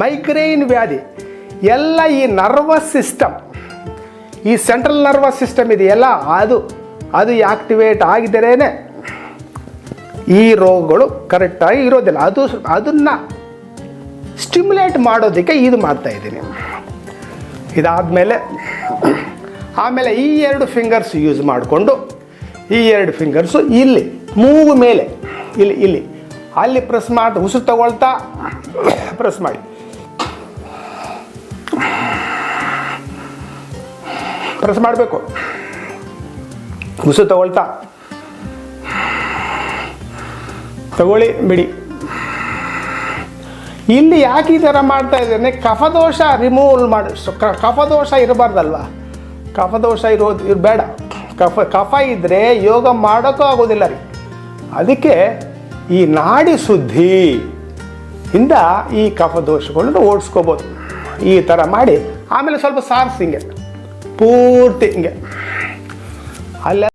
Migraine ವ್ಯಾಧಿ. ಎಲ್ಲ ಈ ನರ್ವಸ್ ಸಿಸ್ಟಮ್, ಈ ಸೆಂಟ್ರಲ್ ನರ್ವಸ್ ಸಿಸ್ಟಮ್ ಇದೆಯಲ್ಲ, ಅದು ಅದು ಆಕ್ಟಿವೇಟ್ ಆಗಿದ್ದರೇನೆ ಈ ರೋಗಗಳು ಕರೆಕ್ಟಾಗಿ ಇರೋದಿಲ್ಲ. ಅದು, ಅದನ್ನು ಸ್ಟಿಮ್ಯುಲೇಟ್ ಮಾಡೋದಕ್ಕೆ ಇದು ಮಾಡ್ತಾ ಇದ್ದೀನಿ. ಇದಾದಮೇಲೆ, ಆಮೇಲೆ ಈ ಎರಡು ಫಿಂಗರ್ಸ್ ಯೂಸ್ ಮಾಡಿಕೊಂಡು, ಈ ಎರಡು ಫಿಂಗರ್ಸು ಇಲ್ಲಿ, ಮೂಗು ಮೇಲೆ, ಇಲ್ಲಿ ಇಲ್ಲಿ. ಅಲ್ಲಿ ಪ್ರೆಸ್ ಮಾಡಿ, ಉಸಿರು ತಗೊಳ್ತಾ ಪ್ರೆಸ್ ಮಾಡಿ. ಪ್ರೆಸ್ ಮಾಡಬೇಕು. ಉಸು ತಗೊಳ್ತಾ. ತಗೊಳ್ಳಿ, ಬಿಡಿ. ಇಲ್ಲಿ ಯಾಕೆ ಈ ಥರ ಮಾಡ್ತಾ ಇದ್ದೇನೆ ಕಫದೋಷ ರಿಮೂವಲ್ ಮಾಡಿ. ಕಫದೋಷ ಇರಬಾರ್ದಲ್ವ? ಕಫದೋಷ ಇರೋದು ಇರಬೇಡ ಕಫ ಕಫ ಇದ್ದರೆ ಯೋಗ ಮಾಡೋಕ್ಕೂ ಆಗೋದಿಲ್ಲ ರೀ. ಅದಕ್ಕೆ ಈ ನಾಡಿ ಶುದ್ಧಿ ಇಂದ ಈ ಕಫದೋಷಗಳನ್ನು ಓಡಿಸ್ಕೋಬೋದು. ಈ ಥರ ಮಾಡಿ. ಆಮೇಲೆ ಸ್ವಲ್ಪ ಸಾರ್ಸ್ போட்டு இங்கே. அதில்